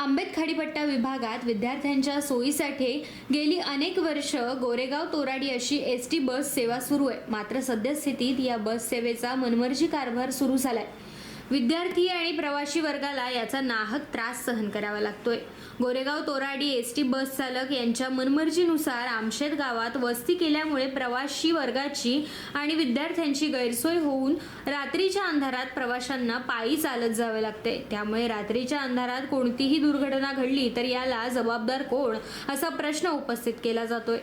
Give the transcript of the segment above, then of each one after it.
आंबेत खाडीपट्टा विभागात विद्यार्थ्यांच्या सोयीसाठी गेली अनेक वर्ष गोरेगाव तोराडी अशी एस टी बस सेवा सुरू आहे. मात्र सद्यस्थितीत या बस सेवेचा मनमर्जी कारभार सुरू झालाय. विद्यार्थी आणि प्रवासी वर्गाला याचा नाहक त्रास सहन करावा लागतोय. Goregaon Toradi S T bus चालक यांच्या मनमर्जीनुसार आमशेत गावात वस्ती केल्यामुळे प्रवाशी वर्गाची आणि विद्यार्थ्यांची गैरसोय होऊन रात्रीच्या अंधारात प्रवाशांना पायी चालत जावे लागते. त्यामुळे रात्रीच्या अंधारात कोणतीही दुर्घटना घडली तर याला जबाबदार कोण? असा प्रश्न उपस्थित केला जातोय.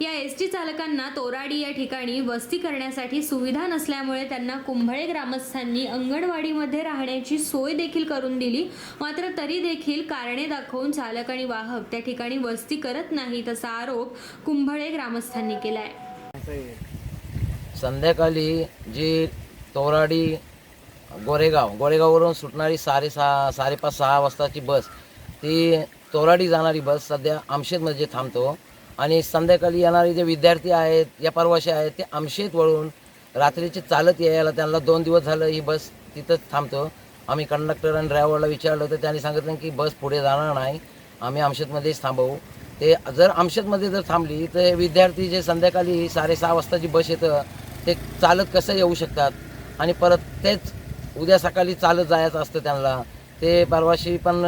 या एस टी चालकांना तोराडी या ठिकाणी वस्ती करण्यासाठी सुविधा नसल्यामुळे त्यांना कुंभळे ग्रामस्थांनी अंगणवाडीमध्ये राहण्याची सोय देखील करून दिली. मात्र तरी देखील कारणे दाखवून चालक आणि वाहक त्या ठिकाणी वस्ती करत नाहीत असा आरोप कुंभळे ग्रामस्थांनी केलाय. संध्याकाळी जी तोराडी गोरेगाव गोरेगाववरून सुटणारी साडेसहा साडेपाच सहा वाजताची बस ती तोराडी जाणारी बस सध्या आमशेतमध्ये थांबतो. आणि संध्याकाळी येणारे जे विद्यार्थी आहेत या परवाशी आहेत ते आमशेत वळून रात्रीचे चालत यायला त्यांना दोन दिवस झालं ही बस तिथंच थांबतो. आम्ही कंडक्टर आणि ड्रायव्हरला विचारलं तर त्यांनी सांगितलं की बस पुढे जाणार नाही आम्ही आमशेतमध्येच थांबवू. ते जर आमशेतमध्ये जर थांबली तर विद्यार्थी जे संध्याकाळी साडेसहा वाजताची बस येतं ते चालत कसं येऊ शकतात? आणि परत तेच उद्या सकाळी चालत जायचं असतं त्यांना. ते परवाशी पण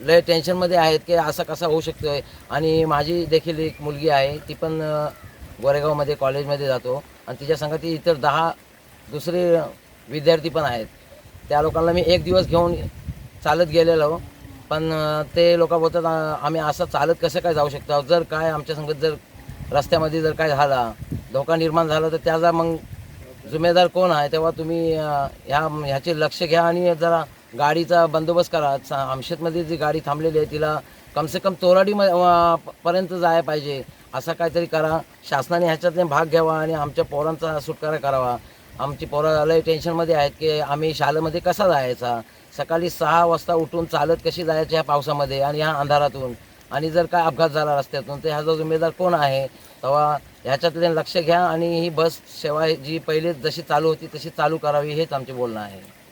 लय टेन्शनमध्ये आहेत की असं कसं होऊ शकतो आहे आणि माझी देखील एक मुलगी आहे ती पण गोरेगावमध्ये कॉलेजमध्ये जातो. आणि तिच्या संगती इतर दहा दुसरे विद्यार्थी पण आहेत. त्या लोकांना मी एक दिवस घेऊन चालत गेलेलो. पण ते लोक बोलतात आम्ही असं चालत कसं काय जाऊ शकतो? जर काय आमच्या संगत जर रस्त्यामध्ये जर काय झाला धोका निर्माण झाला तर त्याचा मग जुमेदार कोण आहे? तेव्हा तुम्ही ह्या ह्याचे लक्ष घ्या आणि जरा गाडीचा बंदोबस्त करा. चा- आमशेतमध्ये जी गाडी थांबलेली आहे तिला कमसे कम तोराडी म- पर्यंत जायला पाहिजे. असं काहीतरी करा. शासनाने ह्याच्यातले भाग घ्यावा आणि आमच्या पोरांचा सुटकारा करावा. आमची पोरं लय टेन्शनमध्ये आहेत की आम्ही शाळेमध्ये कसा जायचा? सकाळी सहा वाजता उठून चालत कशी जायची ह्या पावसामध्ये आणि ह्या अंधारातून? आणि जर काय अपघात झाला रस्त्यातून तर ह्याचा जिम्मेदार कोण आहे? तेव्हा ह्याच्यातले लक्ष घ्या आणि ही बस सेवा जी पहिले जशी चालू होती तशी चालू करावी हेच आमचे बोलणं आहे.